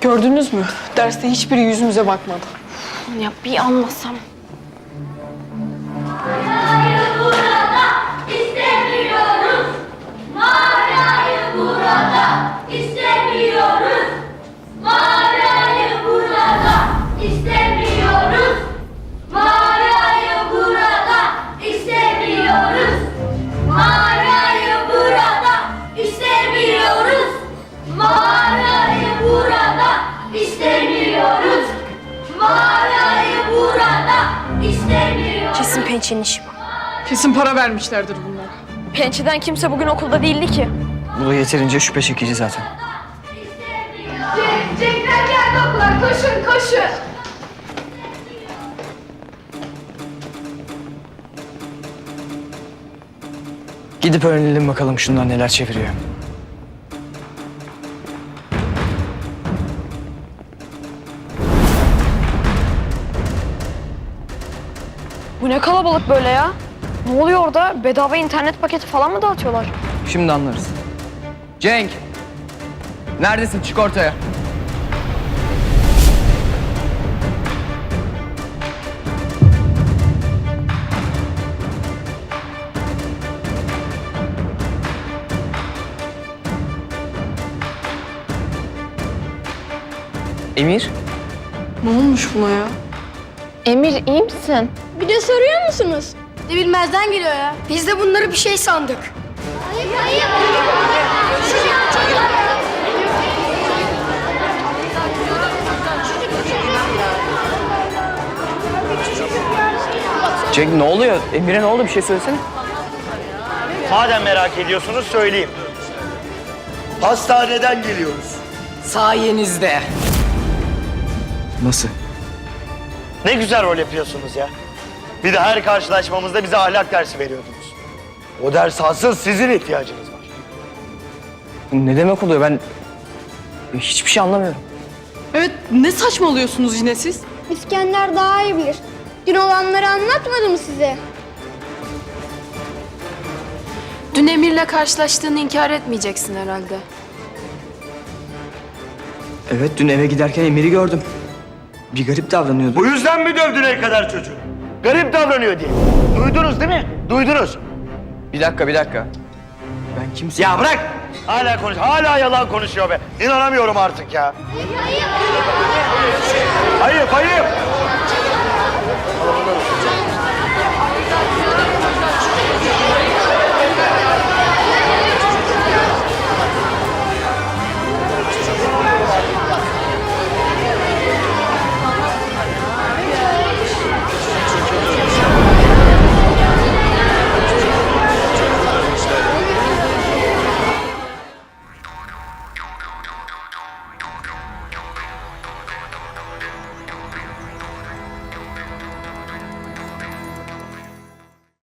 Gördünüz mü? Derste hiçbiri yüzümüze bakmadı. Ya bir anlasam. İstemiyoruz. Mağarayı burada istemiyoruz. İstemiyoruz. Mağarayı burada istemiyoruz. Kesin pençenin işi bu. Kesin para vermişlerdir bunlara. Pençeden kimse bugün okulda değildi ki. Bu da yeterince şüphe çekici zaten. Cenkler geldi okula. Koşun koşun. Gidip öğrenelim bakalım şundan neler çeviriyor. Bu ne kalabalık böyle ya? Ne oluyor orada? Bedava internet paketi falan mı dağıtıyorlar? Şimdi anlarız. Cenk! Neredesin? Çık ortaya. Emir? Ne olmuş buna ya? Emir iyi misin? Bir de soruyor musunuz? Ne bilmezden geliyor ya. Biz de bunları bir şey sandık. Cenk ne oluyor? Emir'e ne oldu? Bir şey söylesene. Madem merak ediyorsunuz söyleyeyim. Hastaneden geliyoruz. Sayenizde. Nasıl? Ne güzel rol yapıyorsunuz ya. Bir de her karşılaşmamızda bize ahlak dersi veriyordunuz. O ders asıl sizin ihtiyacınız var. Ne demek oluyor? Ben hiçbir şey anlamıyorum. Evet ne saçmalıyorsunuz yine siz? İskender daha iyi bilir. Dün olanları anlatmadı mı size? Dün Emir'le karşılaştığını inkar etmeyeceksin herhalde. Evet dün eve giderken Emir'i gördüm. Bir garip davranıyordu. Bu yüzden mi dövdün el kadar çocuğu? Garip davranıyor diye. Duydunuz değil mi? Duydunuz. Bir dakika bir dakika. Ben kimseye... Ya bırak. Hala konuş. Hala yalan konuşuyor be. İnanamıyorum artık ya. Ayıp ayıp.